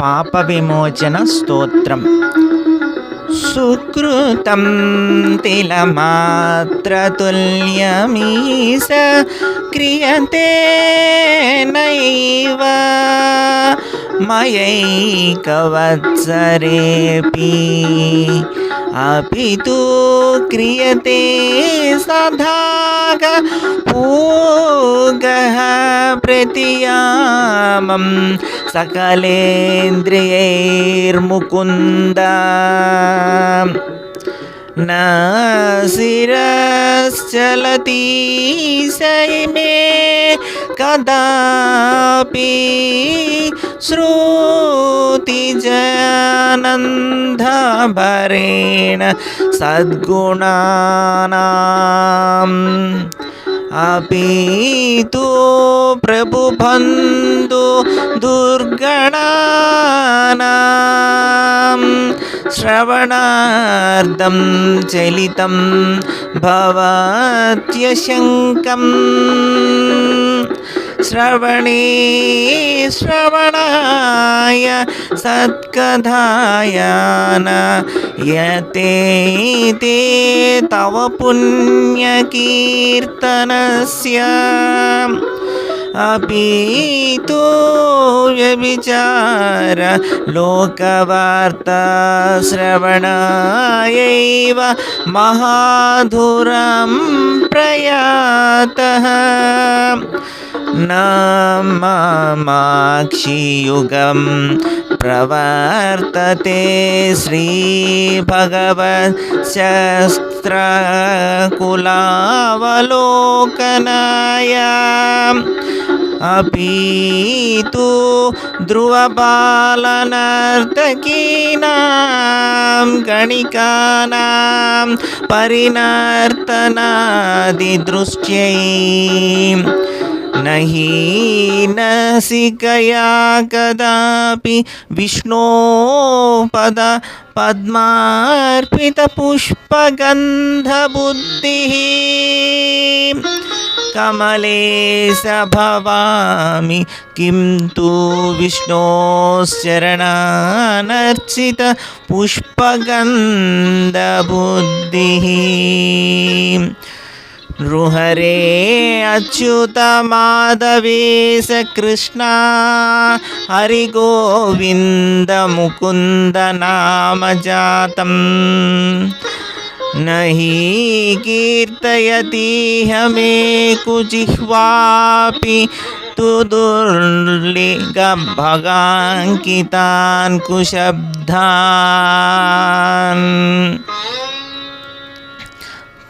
పాప విమోచన స్తోత్రం. సుకృతం తిలమాత్రతుల్యమీస క్రియతే నైవ మయైకవత్సరేపి. అపితు క్రియతే సదాగ పూగహ प्रतियामं सकलेन्द्रियैर्मुकुन्द न शिरश्चलति सैमे कदापि श्रुतिजनन्धभरेण सद्गुणानाम् అపీతు ప్రభుబంధు దుర్గణానా. శ్రవణార్థం చలితం భవత్యశంకం. श्रवणे श्रवणाय सत्कथाय न यते ते तव पुण्यकीर्तनस्य। अपि तु व्यभिचार लोकवार्ता श्रवणायैव महाधुरं प्रयातः। माक्षियुगं प्रवर्तते श्रीभगवशस्त्रकुलावलोकनाय अपि तु ध्रुवपालनर्तकीनां गणिकानां परिनर्तनादिदृष्ट्यै न हीनसिकया कदापि विष्णोपद पद्मार्पितपुष्पगन्धबुद्धिः। कमले स भवामि किं तु विष्णोश्चरणानर्चित पुष्पगन्धबुद्धिः। नृहरे अच्युत माधवेश कृष्णा हरिगोविन्द मुकुन्द नाम जातम् न हि कीर्तयतीह मे कुजिह्वापि तु दुर्लिगभगाङ्कितान् कुशब्दान्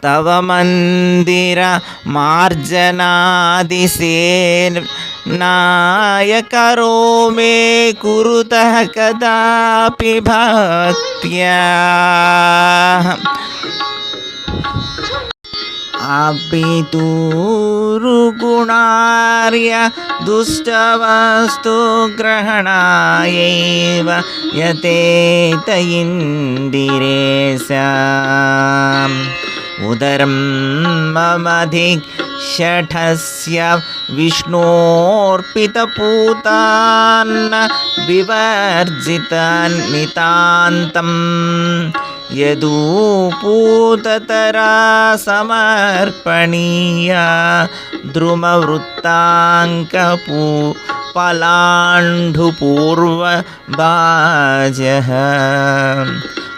तव मन्दिर मार्जनादिसेन नायकरो मे कुरुतः कदापि भक्त्या अपितुरुगुणार्य दुष्टवस्तु ग्रहणायैव यतेत इन्दिरेशाम् उदर्ममधिषठस्य विष्णोऽर्पितपूतान्न यदूपूततरा समर्पणीया द्रुमवृत्ताङ्कपू पलाण्डुपूर्वभाजः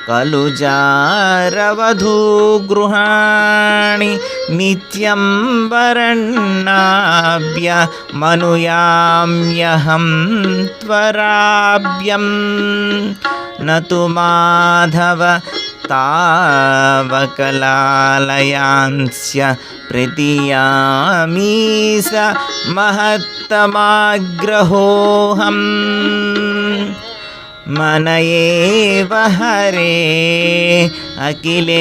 कलुजारवधूगृहाणि नित्यं वरण्णाभ्य मनुयाम्यहं त्वराभ्यं। न तु माधव तावकलालयांस्य प्रतियामी स महत्तमाग्रहोऽहम् మనయేవ హరే అఖిలేంద్రియాణం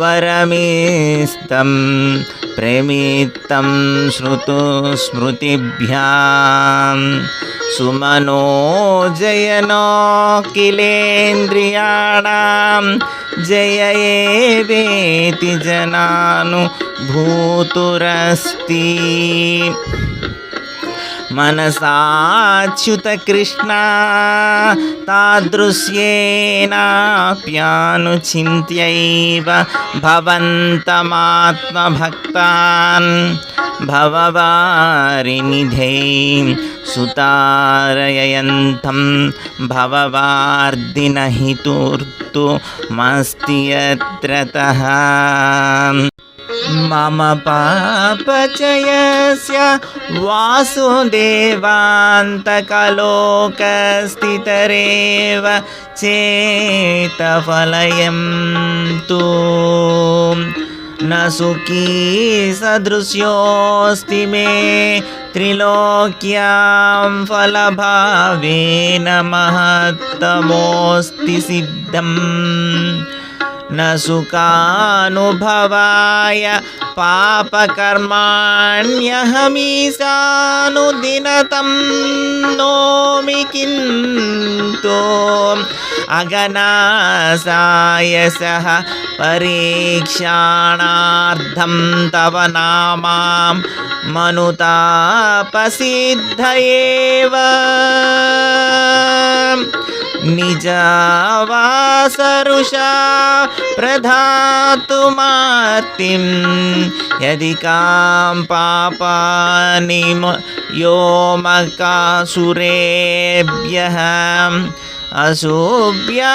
వరమిస్తం ప్రమిత్తం శృతు స్మృతిభ్యాం సుమనో జయనోకిలేంద్రియాణం జయేవేతి జనాను భూతురస్తి మనసాచ్యుత కృష్ణ తాదృశ్యేనాప్యానుచింత్యైవ భవంతమాత్మభక్తాన్ భవవారినిధే సుతారయంతం భవవార్దినహితుర్తు మస్తియత్రత मम पापचयस्य वासुदेवान्तकलोकस्थितरेव चेतफलयं तु न सुखी सदृश्योऽस्ति मे त्रिलोक्यां फलभावेन महत्तमोऽस्ति सिद्धम् न सुखानुभवाय पापकर्माण्यहमीशानुदिनतं नोमि किन्तु अगनासाय सह परीक्षाणार्थं तव नामां मनुतापसिद्ध एव निजावासरुषा प्रधातुमार्तिं यदि कां पापानि म- योमकासुरेभ्यः अशुभ्यान्यपि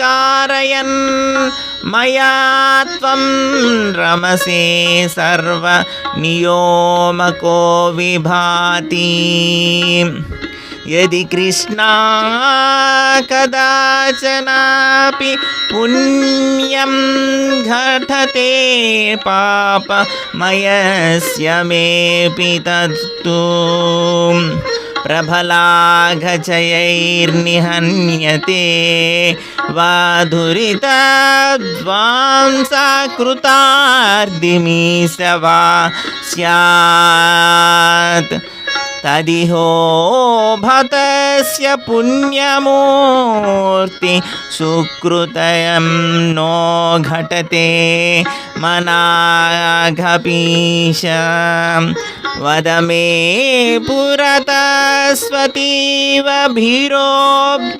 कारयन् मया त्वं रमसे सर्वनियोमको विभाति यदि कृष्णा कदाचनापि पुण्यं घटते पापमयस्य मेऽपि तत्तु प्रबलाघजयैर्निहन्यते वाधुरितद्वांसा कृतार्दिमी स वा स्यात्। तदिहो भत भतस्य पुण्यमूर्ति सुकृतयं नो घटते मनाघपीश। वद मे पुरतस्वतीव भीरोब्धगवान्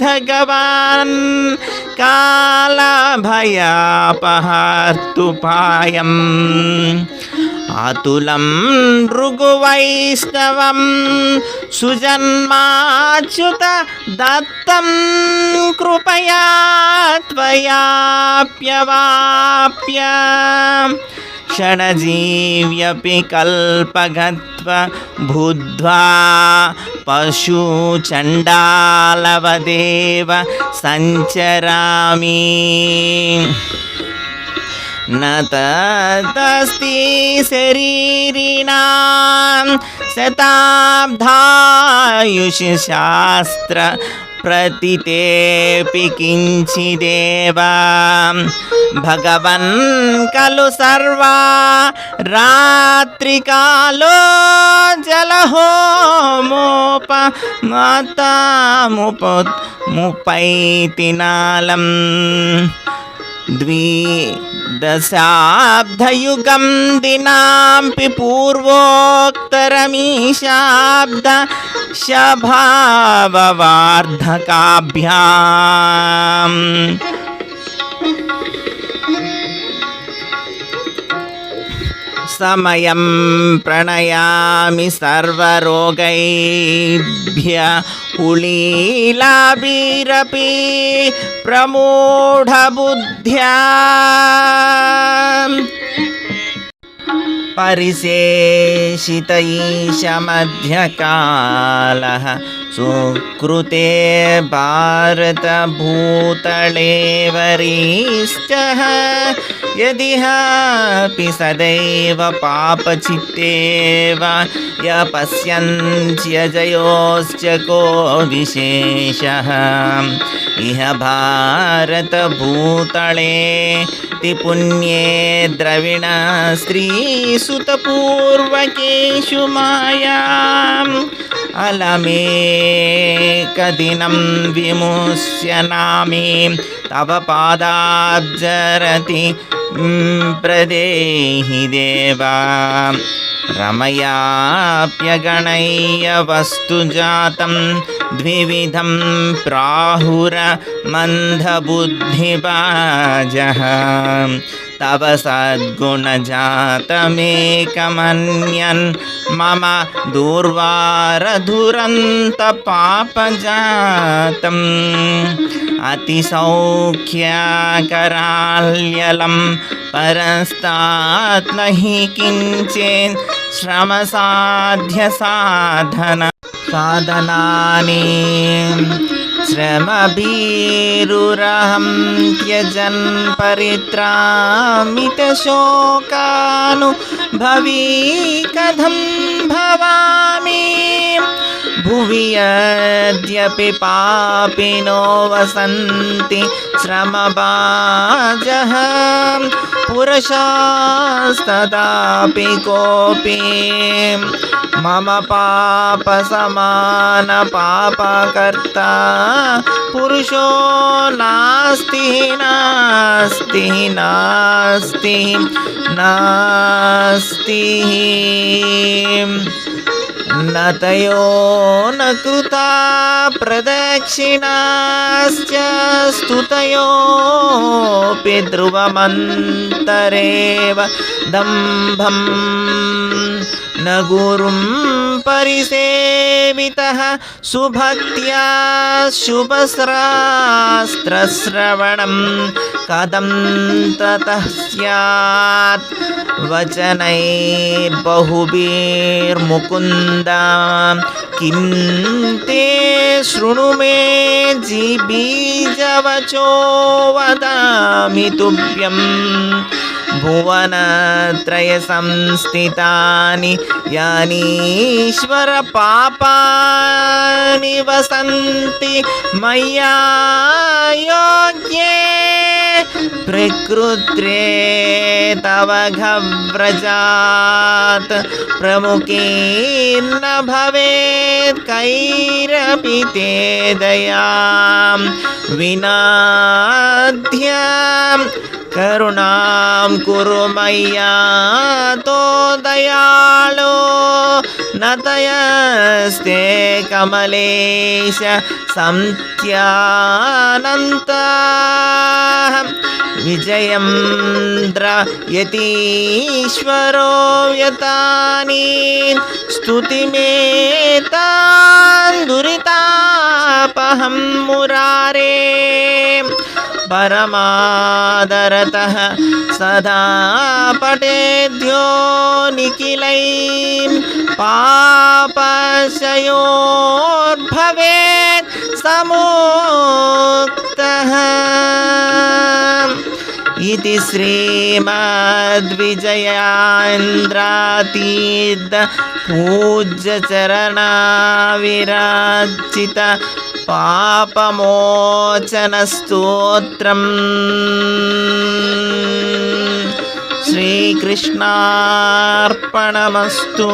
कालभयापहर्तुपायम्। ఆతులం భృగువైష్ణవం సుజన్మాచ్యుత దత్తం కృపయా త్వయాప్యవాప్య. క్షణజీవ్యపి కల్పగత్వ భూద్వా పశుచండాలవదేవ సంచరామి. न तदस्ति शरीरिणां शताब्धायुषशास्त्र प्रतितेऽपि किञ्चिदेव भगवन् खलु सर्वा रात्रिकालो जलहोमोप मातामुपत् मुपैति नालम् द्विदशाब्दयुगं दिनाम्पि पूर्वोक्तरमीशाब्द शभाववार्धकाभ्याम्। సమయం ప్రణయామి సర్వరోగైభ్య కుళీలాభిరపి ప్రమూఢబుద్ధ్యా परिशेषितैशमध्यकालः सुकृते भारतभूतळे वरीश्च यदिहापि सदैव पापचित्ते वा यपश्यन्त्यजयोश्च को विशेषः इह भारतभूतळेति पुण्ये द्रविणस्त्री स्त्रीसुतपूर्वकेषु मायाम् अलमेकदिनं विमुष्य नामे तव पादाब्जरति प्रदेहि देवा रमयाप्यगणय्य वस्तुजातं द्विविधं प्राहुरमन्धबुद्धिबाजः तव सद्गुणजातमेकमन्यन् मम दूर्वारधुरन्तपापजातम् अतिसौख्यकराल्यलं परस्तात् न हि किञ्चित् श्रमसाध्यसाधन साधनानि श्रमभीरुरहं त्यजन् परित्रामितशोकानुभवी कथं भवामि भुवि यद्यपि पापिनो वसन्ति श्रमबाजः पुरुषास्तदापि कोऽपि మమ పాప సమాన పాపకర్త పురుషో నాస్తి నాస్తి నాస్తి నాస్తి నతయో నృత ప్రదక్షిణాశ్చ స్తుతయోపి ధ్రువమంతరేవ దంభం न गुरुं परिसेवितः सुभक्त्या शुभस्रास्त्रश्रवणं कथं ततः स्यात्? वचनैर्बहुभिर्मुकुन्द किं ते शृणु मे जीबीजवचो वदामि तुभ्यम्? भुवनत्रयसंस्थितानि यानीश्वरपापानि वसन्ति मया योग्ये प्रकृत्रे तव घव्रजात् प्रमुखीर्न भवेत् कैरपि ते दयां विनाद्याम् करुणां कुरु मय्या तो दयाळो न तयस्ते कमलेश सन्त्यानन्ताः विजयन्द्र यतीश्वरो यतानि स्तुतिमेतान् दुरितापहं मुरारे परमादरतः सदा पठेद्यो निखिलैं पापशयोर्भवेत् समुक्तः इति श्रीमद्विजयान्द्रातीर्थ पूज्यचरणाविराजित पापमोचनस्तोत्रम् श्रीकृष्णार्पणमस्तु